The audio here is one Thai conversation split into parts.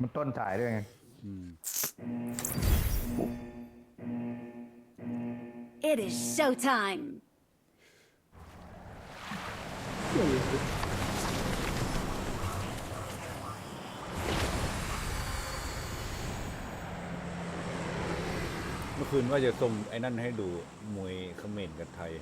มันต้นสายด้วยไงอืม It is showtime. เมื่อคืนว่าจะส่งไอ้นั่นให้ดูมวยเขมรกับไทย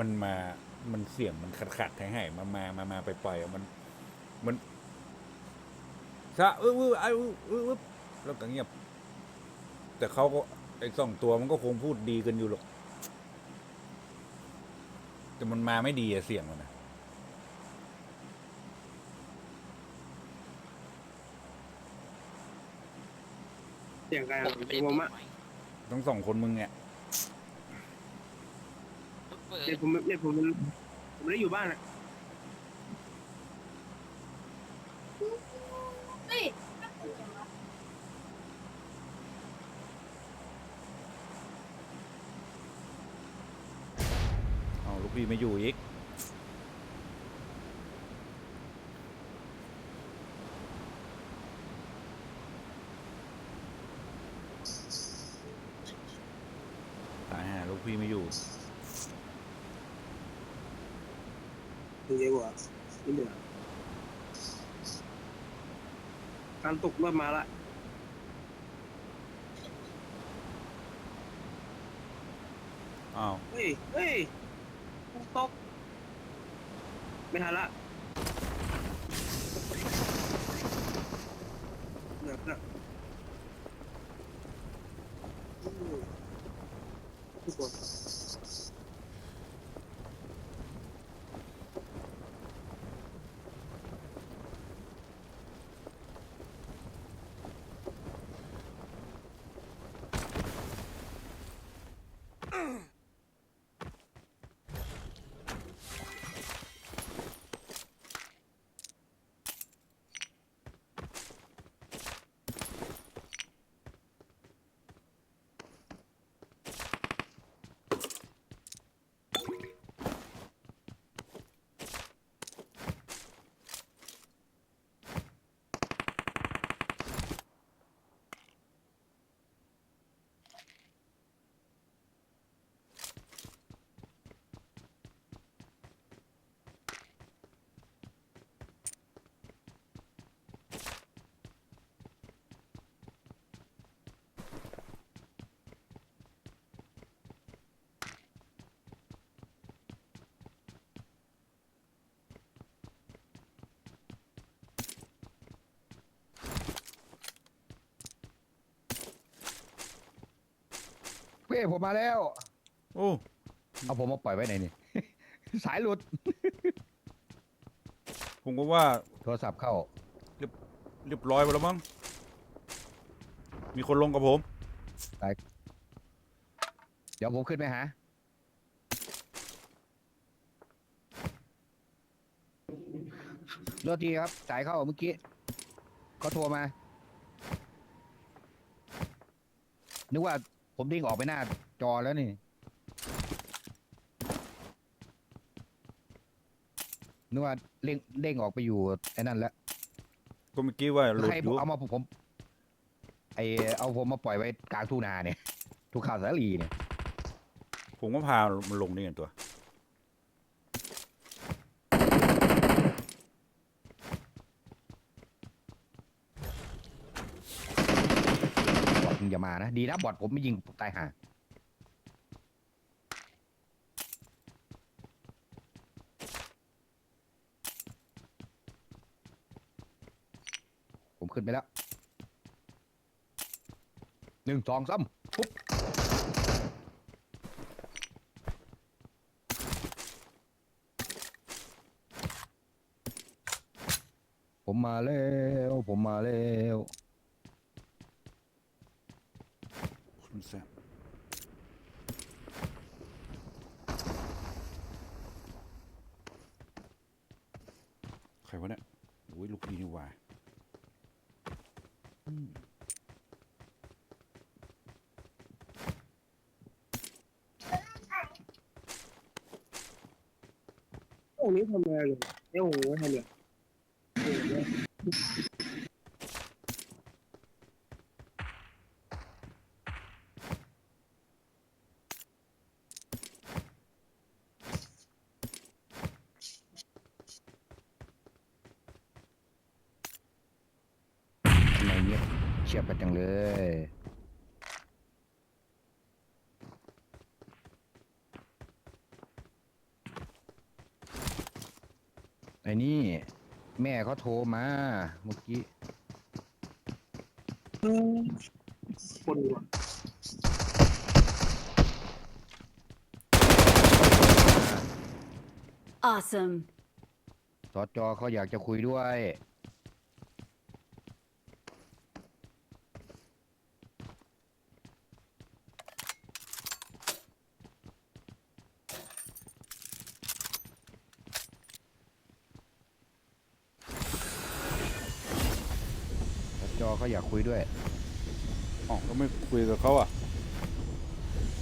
มันมา มันเสียงมันขัดขัดๆหายหายๆมามามามาไปปล่อยๆอะมัน มันซะเออเออไอ้เออเออเออแล้วก็เงียบ แต่เขาก็ไอ้สองตัวมันก็คงพูดดีกันอยู่หรอก แต่มันมาไม่ดีอะเสียงมันนะเสียงกันผมอะทั้งสองคนมึงเนี่ย เปิดเนี่ยผมเนี่ยผมผมไม่ได้อยู่บ้านอะเอาลูกพี่ไม่อยู่อีก ตายฮะลูกพี่ไม่อยู่ ถึงเยอะกว่าไม่เหลือ การตกเริ่มมาละอ้าวเฮ้ยเฮ้ยตกไม่ทันละเหลือละทุกคน เฮ้ยผมมาแล้ว โอ้เอาผมมาปล่อยไว้ไหนนี่ สายหลุด ผมก็ว่าโทรศัพท์เข้า เรียบร้อยไปแล้วมั้งมีคนลงกับผม เดี๋ยวผมขึ้นไปหาโทษทีครับ สายเข้าเมื่อกี้เขาโทรมา นึกว่า ผมดิ้งออกไปหน้าจอแล้วนี่นึกว่าเด้งเด้งออกไปอยู่ไอ้นั่นแล้วก็เมื่อกี้ว่าหลุดใครอยู่เอามาผมไอเอาผมมาปล่อยไว้กลางทุ่งนาเนี่ยทุกข่าวสาลีเนี่ยผมก็พามันลงนี่กันตัว บอด มึงอย่ามานะ ดีนะบอดผมไม่ยิงผมตายห่าผมขึ้นไปแล้วหนึ่งสองสามปุ๊บผมมาแล้ว ผมมาแล้ว คุณแซมใครวะเนี่ยโอ้ยลูกพี่นี่หว่าอืม รงนี้ทำอะไรเลยไอ้โอ้โหทำเลยทำไมเงียบเชียบกันจังเลย อ้นี่ แม่เขาโทรมาเมื่อกี้คนว่ะ Awesome. สจเขาอยากจะคุยด้วย อยากคุยด้วย อ๋อก็ไม่คุยกับเขาอะ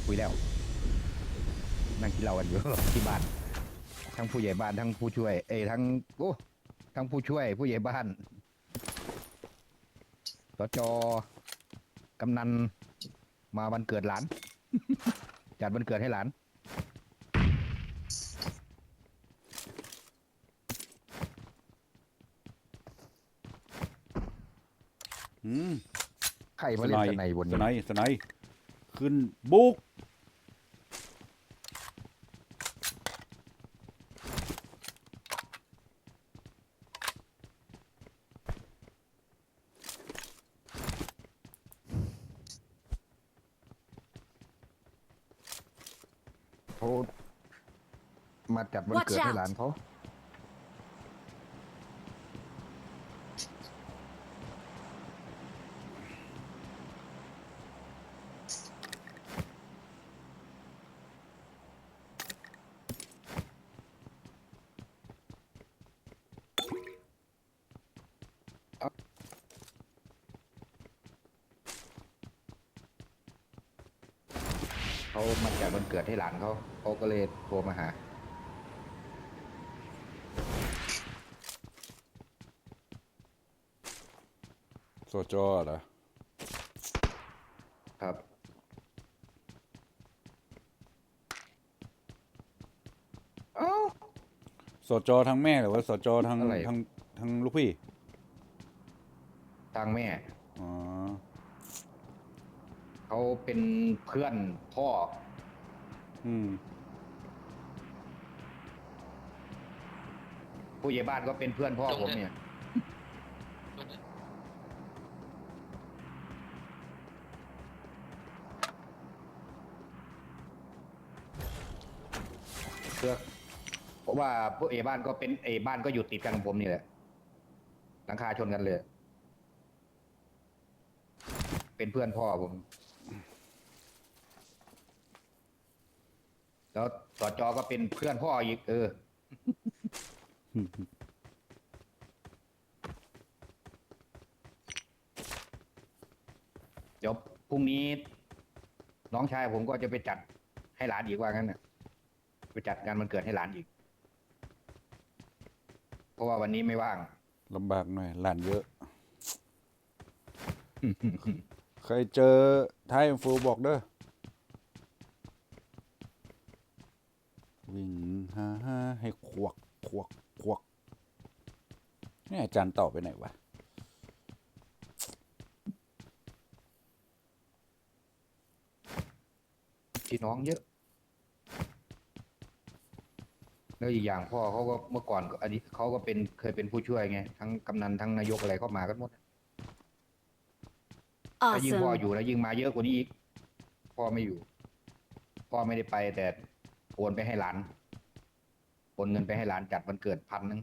คุยแล้ว นั่งกินเหล้ากันอยู่ ที่บ้าน ทั้งผู้ใหญ่บ้านทั้งผู้ช่วย เอ้ยทั้งโอ้ทั้งผู้ช่วย ผู้ใหญ่บ้านสจกำนัน มาวันเกิดหลาน จัดวันเกิดให้หลาน อืมใครมาเล่นสไนบนสนี้ไนด์สไนด์ขึ้นบุก เขามาจัดวันเกิด Watch ให้ out หลานเขา เขามาจัดวันเกิดให้หลานเขาเขาก็เลยโทรมาหาสจเหรอครับ เอ้าสจทั้งแม่หรือว่าสจทั้งอะไร ทั้งทั้งลูกพี่ ทางแม่อ๋อ เขาเป็น เพื่อนพ่อ อืม ผู้ใหญ่บ้านก็เป็นเพื่อนพ่อผมเนี่ย เพื่อเพราะว่าพวกเอบ้านก็เป็นเอบ้านก็อยู่ติดกันกับผมนี่แหละหลังคาชนกันเลย เป็นเพื่อนพ่อผม แล้วสจก็เป็นเพื่อนพ่ออีกเออ เดี๋ยวพรุ่งนี้ น้องชายผมก็จะไปจัดให้หลานอีกว่างั้นน่ะไปจัดงานวันเกิดให้หลานอีก เพราะว่าวันนี้ไม่ว่าง ลำบากหน่อยหลานเยอะใครเจอท้ายฟูบอกเด้อ วิ่งฮ่าฮ่าให้ควักควักควักนี่อาจารย์ต่อไปไหนวะพี่น้องเยอะ แล้วอีกอย่างพ่อเขาก็เมื่อก่อนก็อดีตเขาก็เป็นเคยเป็นผู้ช่วยไง ทั้งกำนันทั้งนายกอะไรเข้ามากันหมดถ้ายิ่งพ่อ Awesome. อยู่แล้วยิ่งมาเยอะกว่านี้อีก พ่อไม่อยู่ พ่อไม่ได้ไปแต่ โอนไปให้หลาน โอนเงินไปให้หลานจัดวันเกิดพันหนึ่ง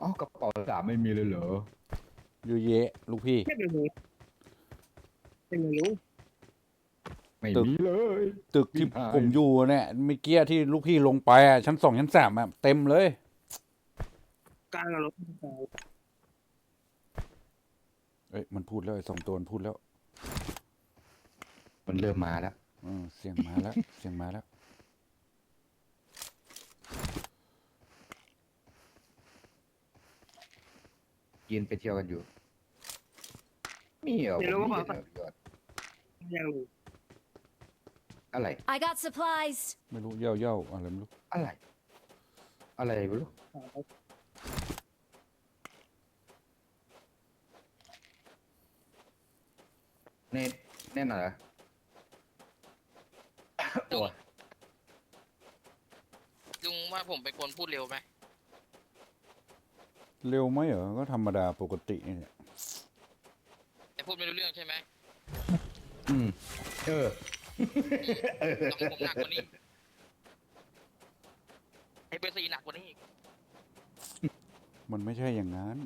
อ๋อกระเป๋าสามไม่มีเลยเหรอ ยูเยะลูกพี่แค่เป็นรู้เป็นไม่รู้ไม่ตึกมีเลย ตึกที่หาย ผมอยู่เนี่ยเมื่อกี้ที่ลูกพี่ลงไปอะชั้นสองชั้นสามอะเต็มเลยกลางกับรถ เอ้ยมันพูดแล้วไอ้สองตัวมันพูดแล้วมันเริ่มมาแล้วอืมเสียงมาแล้ว เสียงมาแล้ว กินไปเที่ยวกันอยู่มีเหรอเดี๋ยวผมเราไม่ก็เห็นบอกเหรอยอดยังรู้อะไร I got supplies. ไม่รู้เย่าเย่าอะไรไม่รู้อะไร อะไรไม่รู้ เน่แน่นอนเหรอลุงลุงว่าผมเป็นคนพูดเร็วไหมเร็วไหมเหรอ ก็ธรรมดาปกตินี่แหละแต่พูดไม่รู้เรื่องใช่ไหมอืม เออต้องผมหนักกว่านี้ไอ้เบอร์ซีหนักกว่านี้อีก มันไม่ใช่อย่างนั้น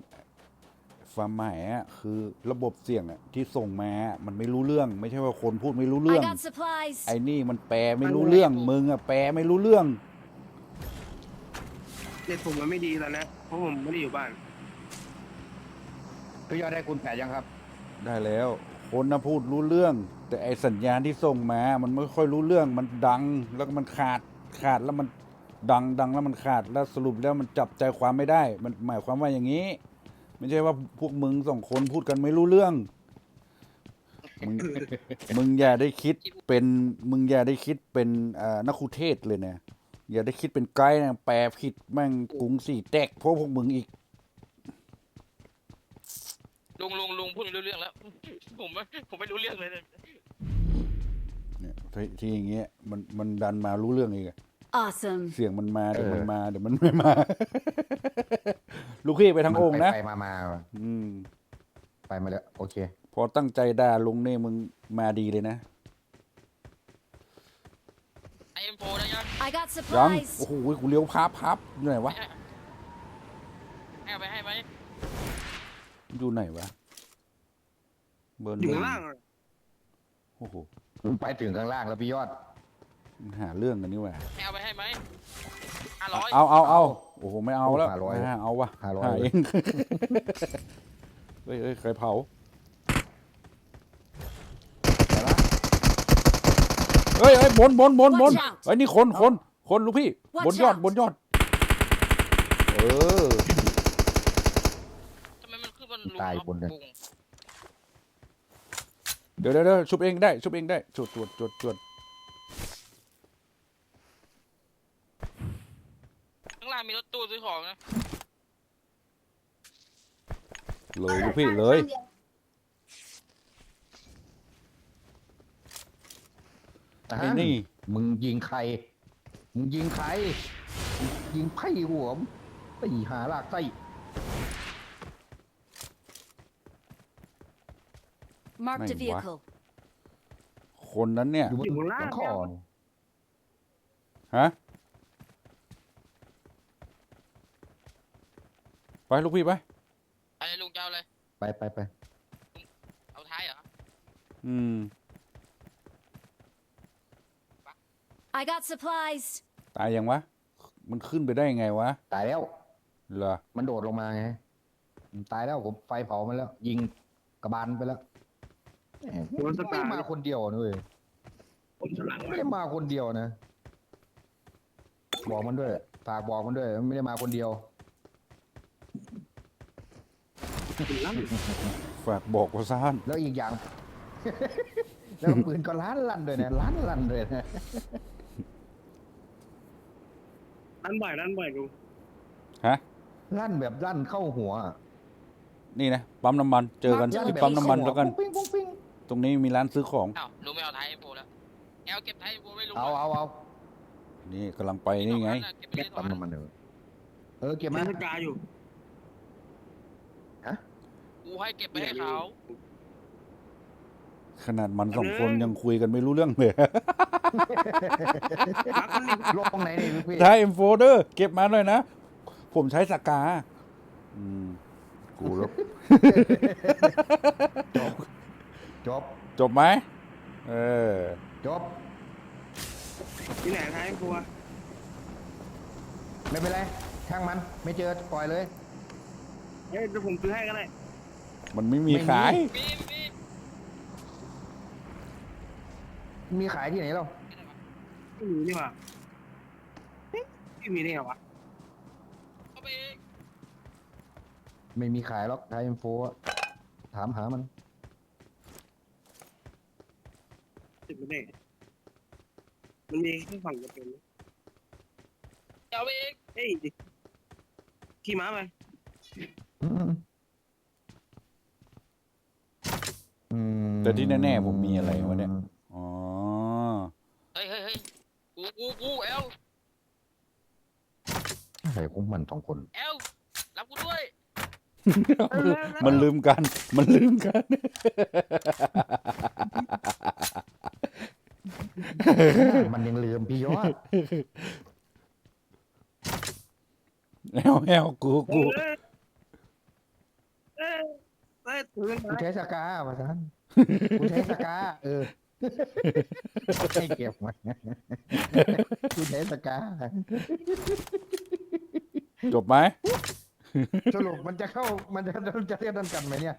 ความหมายอะคือระบบเสียงอะที่ส่งมาอะมันไม่รู้เรื่อง ไม่ใช่ว่าคนพูดไม่รู้ I เรื่อง got supplies. ไอ้นี่มันแปลไม่รู้เรื่อง มึงอะแปลไม่รู้เรื่อง เน็ตผมมันไม่ดีแล้วนะ เพราะผมไม่ได้อยู่บ้าน พี่ยอดได้คุณแปดยังครับ ได้แล้ว คนนะพูดรู้เรื่อง แต่ไอสัญญาณที่ส่งมา มันไม่ค่อยรู้เรื่อง มันดังแล้วก็มันขาดขาดแล้วมันดังดังแล้วมันขาดแล้วสรุปแล้วมันจับใจความไม่ได้ มันหมายความว่าอย่างนี้ ไม่ใช่ว่าพวกมึงสองคนพูดกันไม่รู้เรื่อง มึง มึงอย่าได้คิดเป็นมึงอย่าได้คิดเป็นเอ่อนักคุเทศเลยนะอย่าได้คิดเป็นไกด์นะแปลผิดแม่งกรุงสี่แตกเพราะพวกมึงอีก ลุงลุงลุงพูดไม่รู้เรื่องแล้ว ผมไม่ผมไม่รู้เรื่องเลยเนี่ยที่ที่อย่างเงี้ยมันมันดันมารู้เรื่องอีกอะ Awesome. เสียงมันมาเดี๋ยวเออมันมาเดี๋ยวมันไม่มา ลูกพี่ไปทางองค์นะไปไปมามาอืมไปมาแล้วโอเค พอตั้งใจด่าลุงนี่มึงมาดีเลยนะ ไอเอ็มโฟได้ยัง I got ยัง supplies. โอ้โหกูเลี้ยวพับพับอยู่ไหนวะ ให้เอาไปให้ไหมอยู่ไหนวะ เบอร์หอยู่นึ่งข้างล่างอะโอ้โห ไปถึงข้างล่างแล้วพี่ยอดมัน หาเรื่องกันนี่หว่าให้เอาไปให้ไหมห้าร้อยเอาเอาเอาโอ้โหไม่เอาแล้วห้าร้อยไม่เอาวะห้าร้อยหาเองเฮ้ยเฮ้ยใครเผาแต่ละเฮ้ยเฮ้ยบนบนบนบน Watch out เฮ้ยนี่คนคนคนลูกพี่ Watch บนยอด out บนยอด เออ ทำไมมันขึ้นบนลุงตายครับบนเลยลุงเดี๋ยวเดี๋ยวเดี๋ยวชุบเองได้ ชุบเองได้จวดจวดจวดจวด ข้างล่าง มีรถตู้ซื้อของนะเลยลูกพี่เลยอ่าไอ้นี่ มึงยิงใคร มึงยิงใครมึงยิงไพ่หัวมตีหาลากไส้ Marked a Mày quá. vehicle. คนนั้นเนี่ย อยู่บนอยู่ข้างล่างหลังคอนี่ฮะ ไป ลูกพี่ไป ไปเลยลุงจะเอาเลยไปไปไปเอาท้ายเหรอ อืม I got supplies. ตายยังวะ มันขึ้นไปได้ยังไงวะ ตายแล้ว เหรอ มันโดดลงมาไงมันตายแล้วผมไฟเผามันแล้ว ยิงกระบาลไปแล้วแหมไม่ได้มาคนเดียวนะเว้ยผมฉลามไม่ได้มาคนเดียวนะ บอกมันด้วยฝากบอกมันด้วย มันไม่ได้มาคนเดียว ลั่นฝากบอกว่าซ่านแล้วอีกอย่าง แล้วปืนก็ล้านลั่นด้วยนะล้านลั่นด้วยนะลั่นบ่อยลั่นบ่อยลุงฮะลั่นแบบลั่นเข้าหัว นี่นะปั๊มน้ำมันเจอกันลั่ลั่นที่แบบปั๊มน้ำมันเข้าหัแล้วกัน ปุ๊งปิ๊งปุ๊งปิ๊งตรงนี้มีร้านซื้อของ อ้าวลุงไม่เอาท้ายเอ็มโฟแล้วแอลเก็บท้ายเอ็มโฟไว้ลุงเอาเอาเอานี่กำลังไปนี่ไง เก็บไปเลยสอปั๊งมอันน้ำมันเถอะเออเก็บมัมานสกาอยู่ กูให้เก็บไปให้เขาขนาดมันสองคนยังคุยกันไม่รู้เรื่องเลยรักมันนี่ลงไหนนี่พี่ท้ายเอ็มโฟเดอร์เก็บมาหน่อยนะ ผมใช้สกา อืม กูแล้วจบจบจบไหม เออ จบที่ไหนท้ายครัว ไม่เป็นไรช่างมัน ไม่เจอปล่อยเลย เฮ้ยเดี๋ยวผมซื้อให้ก็ได้ มันไม่มีไม่มีขายมีมีมีขายที่ไหนเราไม่มีนี่หว่าเอ๊ะไม่มีได้ไงวะเอาไปเองไม่มีขายหรอกไทยเอ็มโฟถามหามัน ติดไม่ได้มันมีแค่ฝั่งจะเป็นเอาไปเองเฮ้ยขี่ม้าไปอืมอืม แต่ที่แน่ๆผมมีอะไรวะเนี่ย อ๋อ เฮ้ยเฮ้ยเฮ้ยกูกูกูเอลอะไรของมันสองคนเอลรับกูด้วย มันลืมกัน มันลืมกัน มันยังลืมพี่ยอดแอวแอวกูกู เอ้ยเอ้ยเอ้ยถือกันกูมาใช้สกามาซัน กูใช้สกาเออให้เก็บมันกูใช้สกาจบไหมสรุปมันจะเข้ามันจะจะเรียกกันกันไหมเนี่ย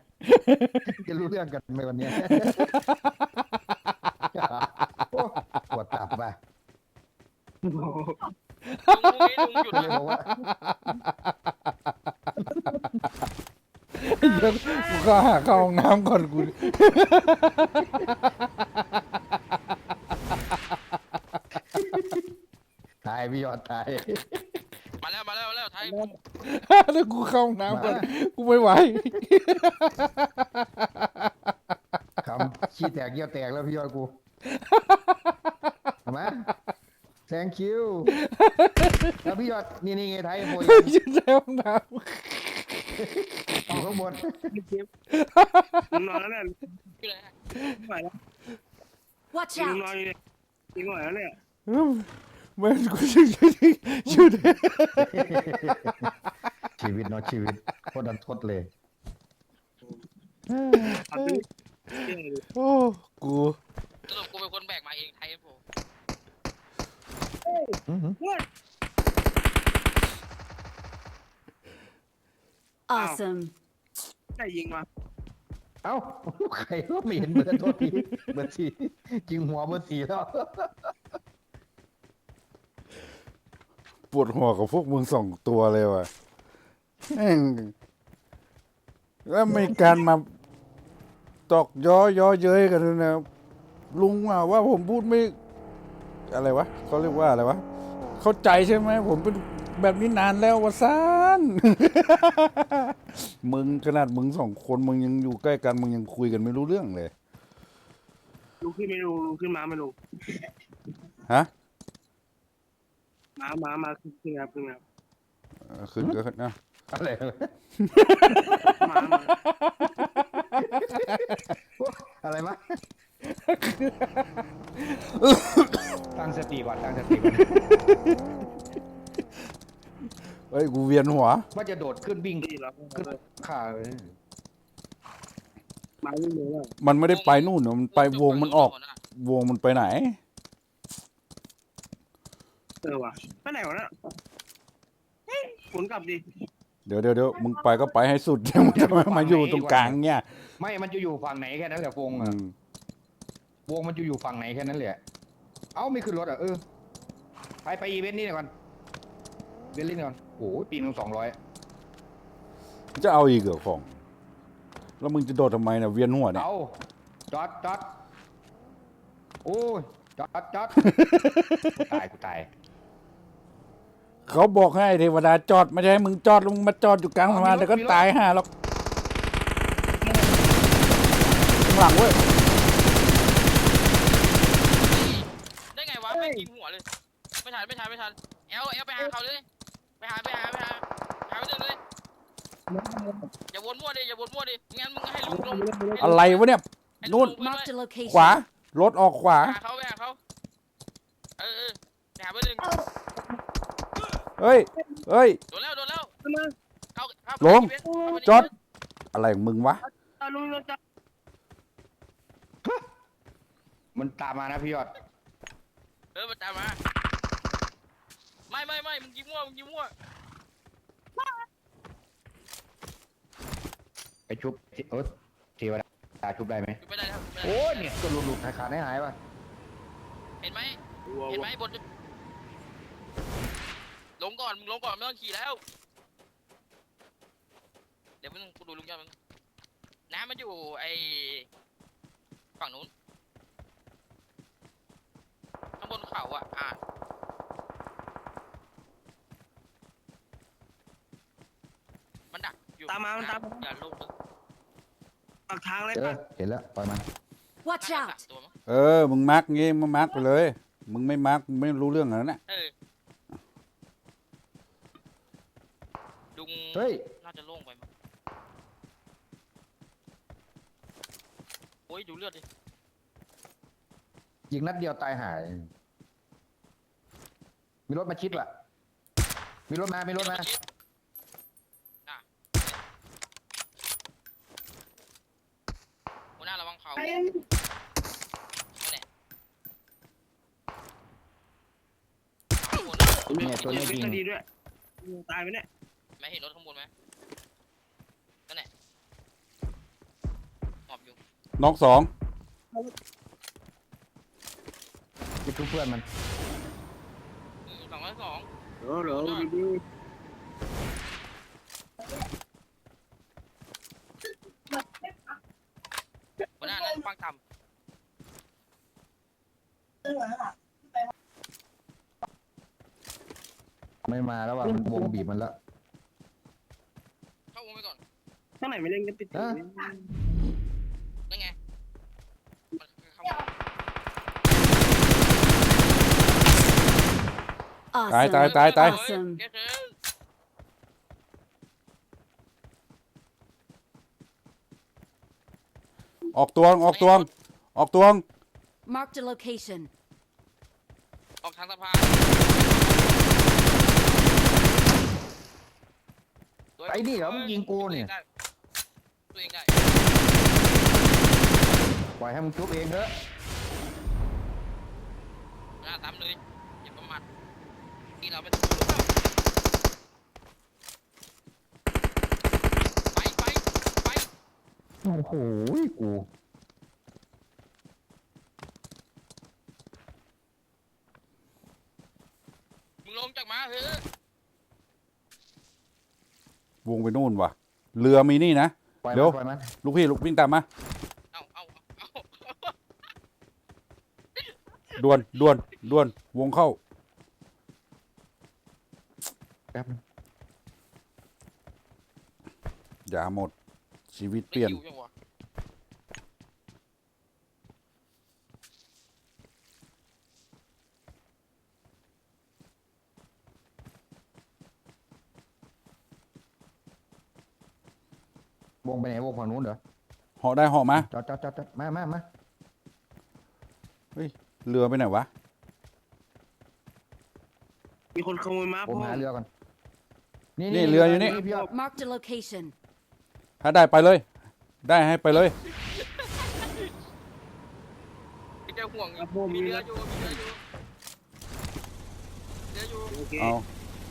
จะรู้เรื่องกันไหมวันเนี้ยโอ้ปวดตับว่ะโอ้โหลุงลุงนี่ลุงหยุดก็นะเลยบอกว่าเดี๋ยวกูก็หาเข้าห้องน้ำก่อนกู ตายพี่ยอดตายมาแล้วมาแล้วมาแล้วไทยแล้วกูเข้าห้องน้ำก่อนกูไม่ไหวคำขี้แตกเยี่ยวแตกแล้วพี่ยอดกูมา thank you แล้วพี่ยอดนี่นี่ไงไทยโมยยืนในห้องน้อยู่ข้างบนไม่เจ็บมึงนอนแล้วเนี่ยอยู่ไหนฮะ ไม่ไหวแล้ว Watch มึงนอ out! นอยู่เนี่ยมึงไหวแล้วเนี่ยำมันกูยืนยืนชีวิตเนาะชีวิตโคตรดันทดเลยเอาไปเชื่อเลยโอ้กูสรุปกูเป็นคนแบกมาเองไทยโฟอื้อหือว้ย Awesome. ได้ยิงมา เอ้าใครก็ไม่เห็นเบอร์โทษทีเบอร์สี่จริงหัวเบอร์สี่แล้วปวดหัวกับพวกมึงสองตัวเลยว่ะแม่งแล้วมีการมาตอกย้อย้อเย้ยกันด้วยนะลุงอะว่าผมพูดไม่ อะไรวะเขาเรียกว่าอะไรวะ เข้าใจใช่ไหมผมเป็นแบบนี้นานแล้ววะซาน มึงขนาดมึงสองคนมึงยังอยู่ใกล้กันมึงยังคุยกันไม่รู้เรื่องเลย ลุกขึ้นไม่ลุกลุกขึ้นมาไม่ลุกฮะมามามาขึ้นขึ้นครับขึ้นครับเออขึ้นก็ขึ้นนะอะไรมามาอะไรมะตั้งสติก่อนตั้งสติก่อน เฮ้ย กูเวียนหัว ว่าจะโดดขึ้นวิ่งดีแล้วขึ้นขาเลยมาวิ่งเลยแล้วมันไม่ได้ไปนู่นนะมันไปวงมันออก วงมันไปไหน เออว่ะไปไหนวะเนี่ยเฮ้ยขนกลับดิเดี๋ยวเดี๋ยวเดี๋ยวมึงไปก็ไปให้สุด มึงจะมามาอยู่ตรงกลางเนี่ยไม่มันจะอยู่ฝั่งไหนแค่นั้นแหละวงอือะมวงมันจะอยู่ฝั่งไหนแค่นั้นแหละเอ้าไม่ขึ้นรถอะเออไปไปอีเวนต์นี่ก่อน เวนต์นี่ก่อนโอ้ยปีนึงสองร้อยจะเอาอีกเหรอของ แล้วมึงจะโดดทำไมเนี่ยเวียนหัวเนี่ยเอาจอดจอดโอ้ยจอดจอดกูตายกูตายเขาบอกให้เทวดาจอดไม่ใช่ให้มึงจอดลงมาจอดอยู่กลางสะพานเอามีรถเดี๋ยวก็มีรถตายห่าหรอกข้างหลังเว้ยได้ไงวะไม่ยิงหัวเลย ไม่ทันไม่ทันไม่ทันเอลเอลไปหาเขาเลยไป หาไปหาไปหาหาไปเดินเลยอย่าวนมั่วดิอย่าวนมั่วดิงั้นมึงให้ลุงลงอะไรวะเนี่ยให้ลุงนู่นลงไป Marked a ด้วย location. ขวารถออกขวาไปหาเขาไปหาเขาเออเออไปหาไปหนึ่งเฮ้ย เฮ้ย โดนแล้วโดนแล้วขึ้นมาเข้าเข้าลง เข้าไปในจอดเว็บอะไรของมึงวะ เอาลุงลงจับมันตามมานะพี่ยอดเออมาตามมา ไม่ไม่ไม่มึงยิงมั่วมึงยิงมั่วไปชุบเออเทวดาชุบได้ไหมไม่ได้แล้วไม่ได้โอ้ยเนี่ยก็หลุดหลุดหายขาดหายหายป่ะเห็นไหมวัวเห็นวัไหวมบนลงก่อนมึงลงก่อนไม่ต้องขี่แล้ว เดี๋ยวมึงกูดูลุงยอดมึงน้ำมันอยู่ไอฝั่งนู้นข้างบนเขาอะอ่ามันดัก อยู่ตามมามันตามมาอย่าลงลึกปากทางเลยเจอปะเห็นแล้วปล่อยมัน Watch น่าจะ out! สามตัวมั้งเออ มึงมาร์กงี้มึงมาร์กไปเลย มึงไม่มาร์กมึงไม่รู้เรื่องอะไรนะเออดุงเฮ้ยน่าจะโล่งไปมั้งโอ้ยดูเลือดดิยิงนัดเดียวตายหาย มีรถมาชิดว่ะ มีรถมา มีรถมาอะหัวหน้าระวังเขา ไอ้ นั่นแหละข้างบน เนี่ย ตัวนี้เป็นยิงคดีด้วยตายไหมเนี่ยไม่เห็นรถข้างบนไหมนั่นแหละหมอบอยู่น้องสองจะทุบเพื่อนมันอืมสองร้อยสองเออเหรอดูดิหัวหน้านั่นฟังต่ ไม่มาแล้วว่ะมันวงบีบมันแล้วำเข้าวงไปก่อนข้างไหนไม่เล่นกันติดฮะนั่นไงมันเข้าวงตายตาย Awesome! ตาย ตาย Awesome เฮ้ยเฮ้ยออกตัวออกตัวออกตัว Marked a location. ออกทางสะพาน ไอ้นี่เหรอมึงยิงกูเนี่ยตัวเองได้ปล่อยให้มึงทุบเองเถอะหน้าตามเลยอย่าประมาทที่เราเป็นไปไปไปโอ้โหกู มึงลงจากม้าเถอะ วงไปนู่นว่ะ เรือมีนี่นะปล่อยเดี๋มัยวนปล่อยมันลูกพี่ลูกวิ่งตามมาเอาเอาเอาด่วนด่วนด่วนวงเข้า แป๊บนึงอย่าหมด ชีวิตเปลี่ยนไม่อยู่ยังวะ วงไปไหนวงฝั่งนู้นเหรอเหาะได้เหาะมาจอดจอดจอดจอดมามามาเรือไปไหนวะมีคนขโมยม้าผมพ่อหาเรือก่อนนี่เรืออยู่นี่พี่ยอด Marked a location. ถ้าได้ไปเลย ได้ให้ไปเลยมีแต่ห่วงครับผมมีมีเรือรถอยู่มีเรืออยู่เรืออยู่โอเคเอา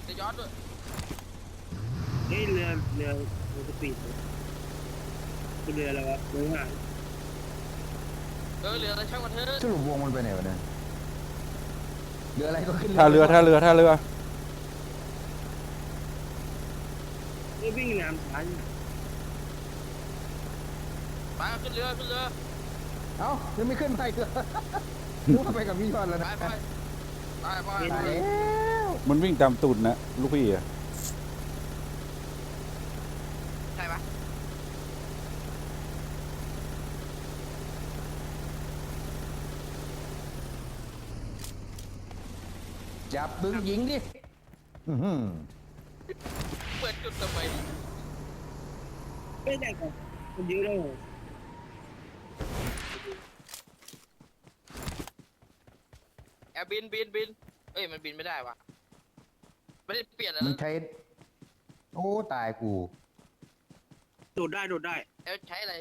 เรือยอดด้วยเฮ้ยเรือเรือเรือสปีดเป็น เรืออะไรวะเรือหางเออเรืออะไรช่างมันเถอะสรุปวงมันไปไหนวะเนี่ยเรืออะไรก็ขึ้นท่าเรือท่าเรือท่าเรือ เรือวิ่งน้ำช้าอยู่ไปขึ้นเรือขึ้นเรือเอ้ายังไม่ขึ้นไปเรือรู้ว่าไปกับพี่ยอดแล้วไปนะไปไปไปตายแล้วมันวิ่งตามตูดนะลูกพี่อะ ใช่ปะ จับดึงยิงดิอื้อหือเปิดจุดทำไมไม่ได้ก่อนมันเยอะเลยแอบบินบินบินเอ้ยมันบินไม่ได้วะไม่ได้เปลี่ยนแล้วมันใช้ โอ้ตายกูโดดได้โดดได้แล้วใช้อะไร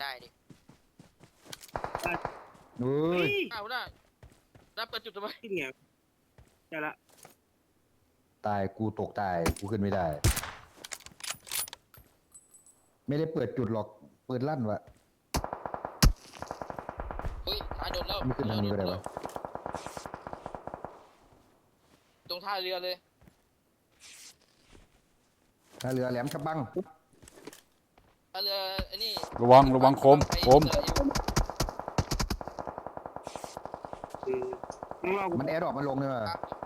ได้ดิเฮ้ย อ้าวได้ได้เปิดจุดทำไมขึ้น ไงใช่ละตายกูตกตายกูขึ้นไม่ได้ ไม่ได้เปิดจุดหรอกเปิดลั่นวะ เฮ้ยตายโดนแล้วไม่ขึ้นทางนี้ก็ได้วะท่าเรือเลยถ้าเรือแหลมฉบัง ท่าเรือไอ้นี่ระวังระวังโคมโคมคือต้องรอกูมันแอร์ดรอปมันลงเนี่ยกลาง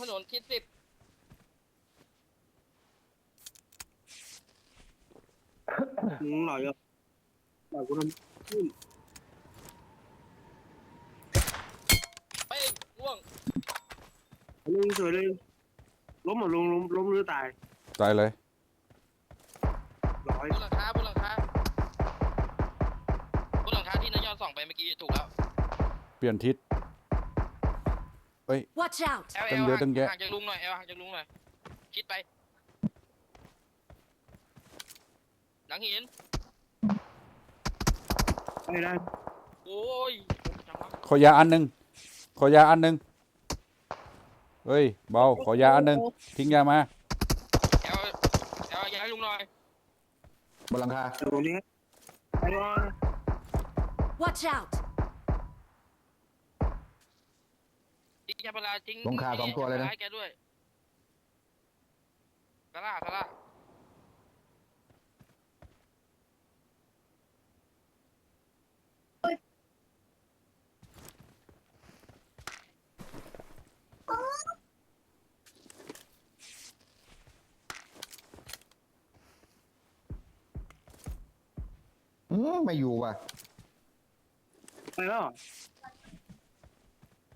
ถนนทิศสิบมึงหล่อยอะหล่อยกูทำขึ้นไปล่วงลุงสวยเลยล้มหมดลุงล้มล้มหรือตายตายเลย ร้อยบนหลังคาบนหลังคาบนหลังคาที่นายยอดส่องไปเมื่อกี้ถูกแล้ว เปลี่ยนทิศ Watch out! เอลตั้เองลเยอะตั้งแยะ ห่างจากลุงหน่อยเอลห่างจากลุงหน่อยชิดไป หลังหินได้ได้โอ้ยจังวะขอยาอันหนึ่งขอยาอันหนึ่งเฮ้ยเบาขอยาอันหนึ่งทิ้งยามาเอลเอลอยังให้ลุงหน่อยบนหลังคาตรงนี้ไปรอ Watch out! ทิ้ง ยาพาราทิ้งลงคาสองตัวเลยนะ ให้แกด้วยกระล่ากระล่าอืมไม่อยู่ว่ะ ไปแล้ว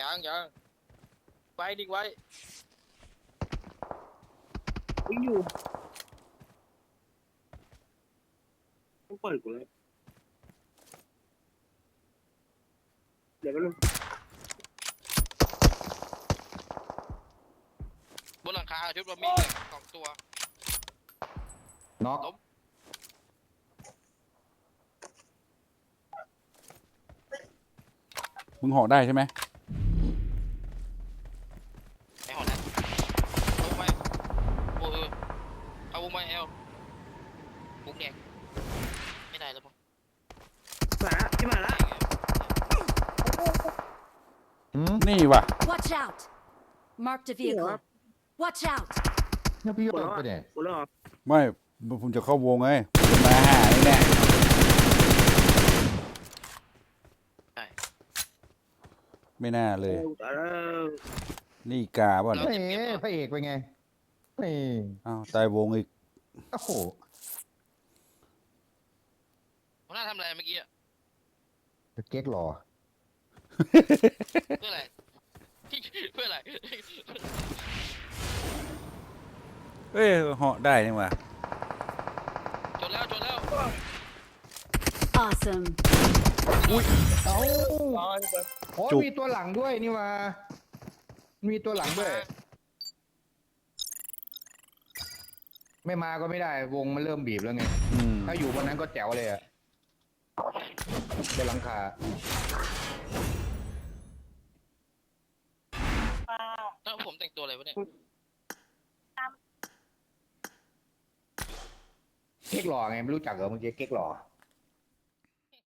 ยังยัง ไว้ดิ่งไว้ยังอยู่ต้องเปิดกูเลยเดี๋ยวไปลุงบนหลังคาชุดบะหมี่สองตัวน็อกมึงห่อได้ใช่ไหม ไอ้หอนั้นเอาวงไปโอ้เออเอาวงไปเอลวงแดงไม่ได้แล้วมั้ง มาละที่มาละ อืม นี่ว่ะ Watch out! Marked a vehicle. Watch out! เนี่ยพี่โยนไปเนี่ยกูรอไม่ผมจะเข้าวงไงผมจะมาหาไอ้เนี่ยไม่น่าเลยแต่แล้วนี่กาบ่ะเฮ้ยพระเอกเป็นไงเฮ้ยอ้าวตายวงอีกโอ้โหหัวหน้าทำอะไรเมื่อกี้อะเก๊กหล่อเพื่ออะไร เพื่ออะไรเอ้ยเหาะได้นี่ว่ะจนแล้วจนแล้ว Awesome. เอ้าร้อยไปโอ้ยจุกมีตัวหลังด้วยนี่ว่ามีตัวหลังด้วย ไม่มาก็ไม่ได้ วงมันเริ่มบีบแล้วไง อืมถ้าอยู่บนนั้นก็แจ๋วเลยอะบนหลังคา แล้วผมแต่งตัวอะไรวะเนี่ยเก๊กหล่อไงไม่รู้จักเหรอเมื่อกี้เก๊กหล่อ